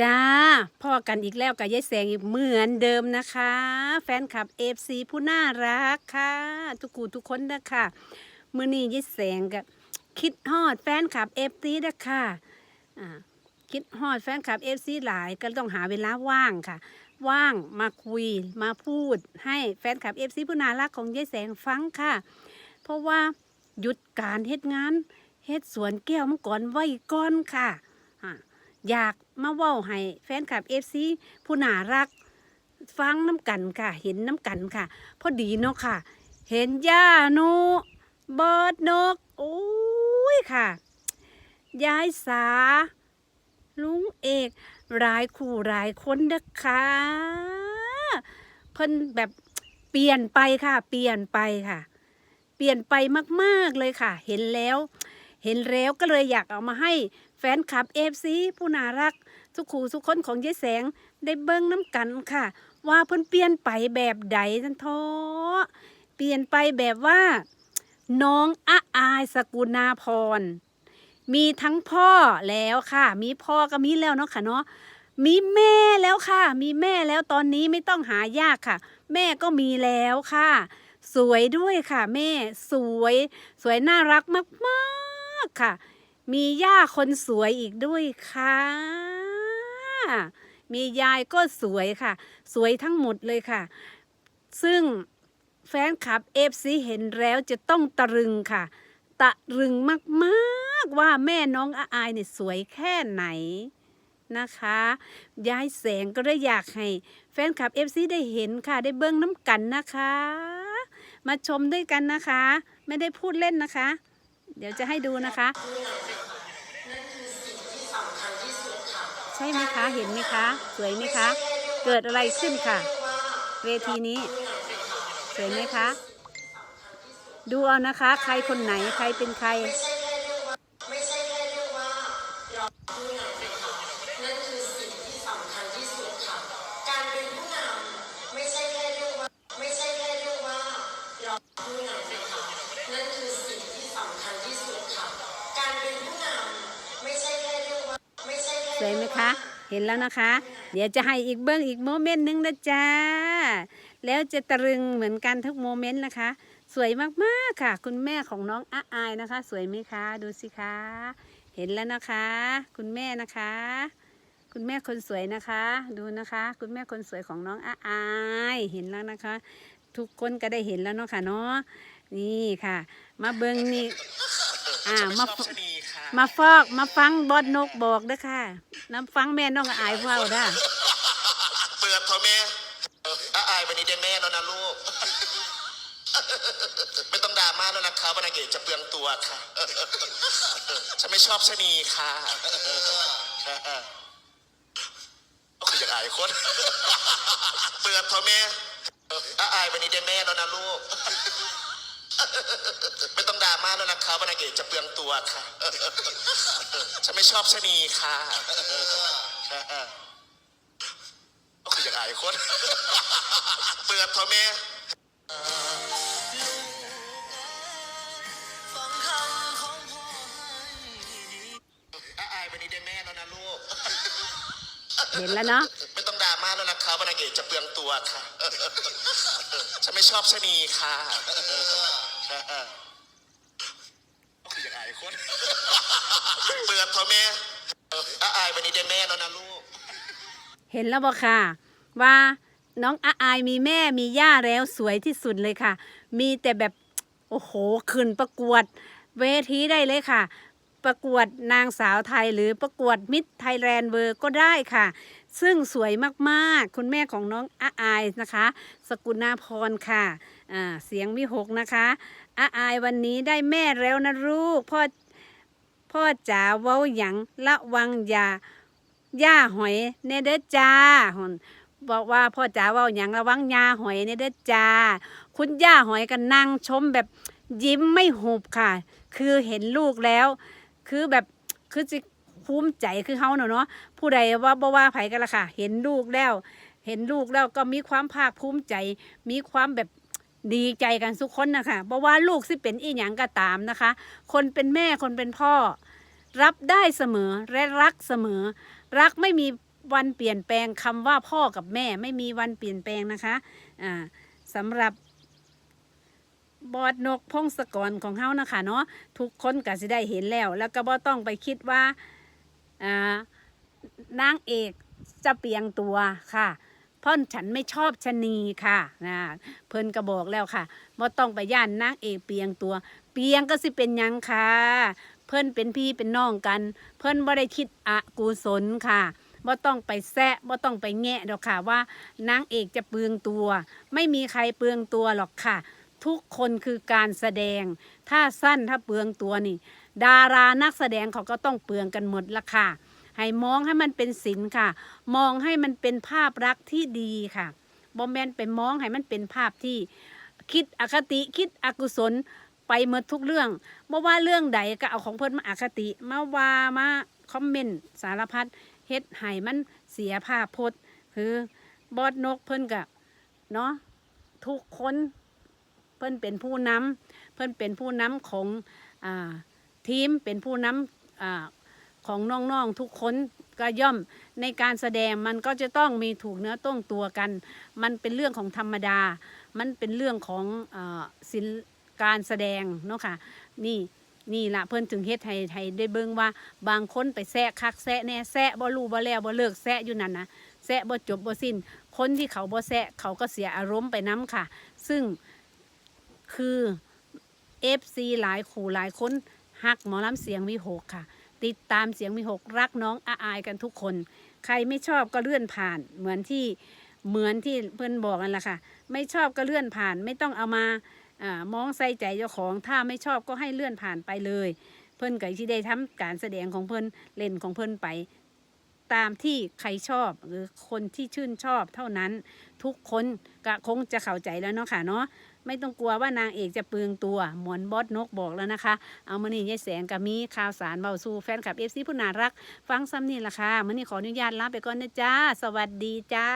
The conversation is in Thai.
จ้าพ่อกันอีกแล้วกับยายแสงอีกเหมือนเดิมนะคะ แฟนคลับเอฟซีผู้น่ารักค่ะ ทุกกูทุกคนนะคะมื่อนี้ยายแสงกับคิดฮอดแฟนคลับเอฟซีนะคะอ่าคิดฮอดแฟนคลับเอฟซีหลายก็ต้องหาเวลาว่างค่ะ ว่างมาคุยมาพูดให้แฟนคลับเอฟซีผู้น่ารักของยายแสงฟังค่ะ เพราะว่าหยุดการเฮ็ดงานเฮ็ดสวนแก้วมังกรไว้ก่อนค่ะอ่า อยากมาเว้าให้แฟนคลับเอฟซีผู้น่ารัก ฟังน้ำกันค่ะ เห็นน้ำกันค่ะ พอดีเนาะค่ะ เห็นย่าโนเบิดนก โอ้ยค่ะ ยายสา ลุงเอกหลายคู่หลายคนนะคะเพิ่นแบบเปลี่ยนไปค่ะ เปลี่ยนไปค่ะ เปลี่ยนไปมาก ๆเลยค่ะ เห็นแล้ว เห็นแล้วก็เลยอยากเอามาให้แฟนคลับเอฟซีผู้น่ารัก ทุกคู่ทุกคนของยายแสงได้เบิ้งน้ำกันค่ะ ว่าเพิ่นเปลี่ยนไปแบบใดทันท้อเปลี่ยนไปแบบว่า น้องอาอายสกุณาพร มีทั้งพ่อแล้วค่ะ มีพ่อก็มีแล้วเนาะค่ะเนาะมีแม่แล้วค่ะ มีแม่แล้วตอนนี้ไม่ต้องหายากค่ะ แม่ก็มีแล้วค่ะ สวยด้วยค่ะ แม่สวย สวยน่ารักมาก ๆค่ะ มีย่าคนสวยอีกด้วยค่ะ มียายก็สวยค่ะ สวยทั้งหมดเลยค่ะ ซึ่งแฟนคลับเอฟซีเห็นแล้วจะต้องตะรึงค่ะ ตะรึงมากๆว่าแม่น้องอาอายเนี่ยสวยแค่ไหนนะคะยายแสงก็ได้อยากให้ แฟนคลับเอฟซีได้เห็นค่ะ ได้เบิ้งน้ำกันนะคะ มาชมด้วยกันนะคะ ไม่ได้พูดเล่นนะคะ เดี๋ยวจะให้ดูนะคะ ใช่ไหมคะ เห็นไหมคะ สวยไหมคะ เกิดอะไรขึ้นค่ะ เวทีนี้ สวยไหมคะ ดูเอานะคะ ใครคนไหน ใครเป็นใคร แค่สวยไหมคะ เห็นแล้วนะคะ เดี๋ยวจะให้อีกเบื้องอีกโมเมนต์หนึงนะจ๊ะแล้วจะตรึงเหมือนกันทุกโมเมนต์นะคะ สวยมากๆค่ะ คุณแม่ของน้องอาอายนะคะ สวยไหมคะ ดูสิคะ เห็นแล้วนะคะ คุณแม่นะคะ คุณแม่คนสวยนะคะ ดูนะคะ คุณแม่คนสวยของน้องอาอายเห็นแล้วนะคะ ทุกคนก็ได้เห็นแล้วเนาะค่ะเนาะนี่ค่ะ มาเบิ้งนี่อ่ามา มาฟอกมาฟังบอดนกบอกเด้อค่ะน้ำฟังแม่น้องอายเฝ้าด้อเปิดเถอแม่อาอายวันนี้ได้แม่แล้วนะลูก ไม่ต้องดรามาแล้วนะคะว่านเอกจะเปลืองตัวค่ะฉันไม่ชอบชะนีค่ะก็คืออยากอายคนเปิดเถอแม่เอออาอายวันนี้ได้แม่แล้วนะลูก ไม่ต้องดราม่าแล้วนะคะว่านางเอกจะเปลืองตัวค่ะ ฉันไม่ชอบชะนีค่ะก็คืออยากอายคน เปิดเถอะแม่อาอายวันนี้ได้แม่แล้วนะลูก เห็นแล้วเนาะไม่ต้องดราม่าแล้วนะคะว่านางเอกจะเปลืองตัวค่ะ ฉันไม่ชอบชะนีค่ะ ก็คืออยากอายคนเปิดเถอะแม่อาอายวันนี้ได้แม่แล้วนะลูก เห็นแล้วบอกค่ะ ว่าน้องอาอายมีแม่มีย่าแล้วสวยที่สุดเลยค่ะ มีแต่แบบ โอ้โหขึ้นประกวด เวทีได้เลยค่ะ ประกวดนางสาวไทยหรือประกวดมิตรไทยแลนด์เวอร์ก็ได้ค่ะ ซึ่งสวยมากๆ คุณแม่ของน้องอาอายนะคะ สกุณาพรค่ะอ่าเสียงวิหกนะคะอาอายวันนี้ได้แม่แล้วนะลูกพ่อพ่อจ๋าเว้าหยังระวังยาย่าหอยเนเดจ้าบอกว่าพ่อจ๋าเว่าอย่างระวังยาหอยเนเด้อจ้า คุณย่าหอยก็นั่งชมแบบยิ้มไม่หุบค่ะ คือเห็นลูกแล้ว คือแบบคือจิ ภูมิใจคือเขาเนาะเนาะผู้ใดว่าบ่ว่าไผกันละค่ะ เห็นลูกแล้ว เห็นลูกแล้วก็มีความภาคภูมิใจ มีความแบบดีใจกันทุกคนนะคะเพราะว่าลูกสิเป็นอีหยังก็ตามนะคะ คนเป็นแม่คนเป็นพ่อ รับได้เสมอและรักเสมอ รักไม่มีวันเปลี่ยนแปลงคำว่าพ่อกับแม่ไม่มีวันเปลี่ยนแปลงนะคะอ่าสำหรับบอดนกพงศกรของเฮานะคะเนาะทุกคนก็สิได้เห็นแล้ว แล้วก็บ่ต้องไปคิดว่า นางเอกจะเปลียงตัวค่ะเพราะฉันไม่ชอบชะนีค่ะนะเพิ่นก็บอกแล้วค่ะบ่ต้องไปย่านนางเอกเปลียงตัว เปลียงก็สิเป็นยังค่ะ เพิ่นเป็นพี่เป็นน้องกัน เพิ่นบ่ได้คิดอกุศลค่ะบ่ต้องไปแซะบ่ต้องไปแงะดอกค่ะว่านางเอกจะเปลืองตัว ไม่มีใครเปลืองตัวหรอกค่ะ ทุกคนคือการแสดง ถ้าสั้นถ้าเปลืองตัวนี่ ดารานักแสดงเขาก็ต้องเปลืองกันหมดละค่ะ ให้มองให้มันเป็นศิลป์ค่ะ มองให้มันเป็นภาพลักษณ์ที่ดีค่ะบอแมนไปมองให้มันเป็นภาพที่คิดอคติคิดอกุศลไปหมดทุกเรื่องเมื่อว่าเรื่องใดก็เอาของเพิ่อนมาอคติมาว่ามาคอมเมนต์สารพัดเฮ็ดให้มันเสียภาพพจน์คือบอดนกเพิ่อนกับเนาะทุกคนเพิ่อนเป็นผู้นำเพิ่อนเป็นผู้นำของอ่า ทีมเป็นผู้นำอของน้องๆทุกคนก็ย่อมในการแสดงมันก็จะต้องมีถูกเนื้อต้องตัวกัน มันเป็นเรื่องของธรรมดา มันเป็นเรื่องของศิลการแสดงเนาะค่ะนี่นี่ละเพิ่นถึงเฮ็ดให้ให้ได้เบิ่งว่าบางคนไปแซะคักแซะแน่แซะบ่รู้บ่แล้วบ่เลิกแซะอยู่นั่นนะแซะบ่จบบ่สิ้น คนที่เขาบ่แซะเขาก็เสียอารมณ์ไปน้ำค่ะ ซึ่งคือ FC หลายขู่หลายคน ฮักหมอลำเสียงวิหกค่ะ ติดตามเสียงมีหกรักน้องอาอายกันทุกคน ใครไม่ชอบก็เลื่อนผ่าน เหมือนที่เหมือนที่เพื่อนบอกกันละค่ะ ไม่ชอบก็เลื่อนผ่าน ไม่ต้องเอามาอามองใส่ใจเจ้าของ ถ้าไม่ชอบก็ให้เลื่อนผ่านไปเลย เพื่อนก็ที่ได้ทำการแสดงของเพื่อนเล่นของเพื่อนไป ตามที่ใครชอบหรือคนที่ชื่นชอบเท่านั้น ทุกคนก็คงจะเข้าใจแล้วเนาะค่ะเนาะ ไม่ต้องกลัวว่านางเอกจะเปลืองตัวหมอนบอสนกบอกแล้วนะคะ เอามานี่ยายแสงกับมีข่าวสารเบาสู่แฟนคลับเอฟซีผู้น่ารัก ฟังซ้ำนี่ละค่ะมื่อนี้ขออนุญาตลาไปก่อนนะจ้า สวัสดีจ้า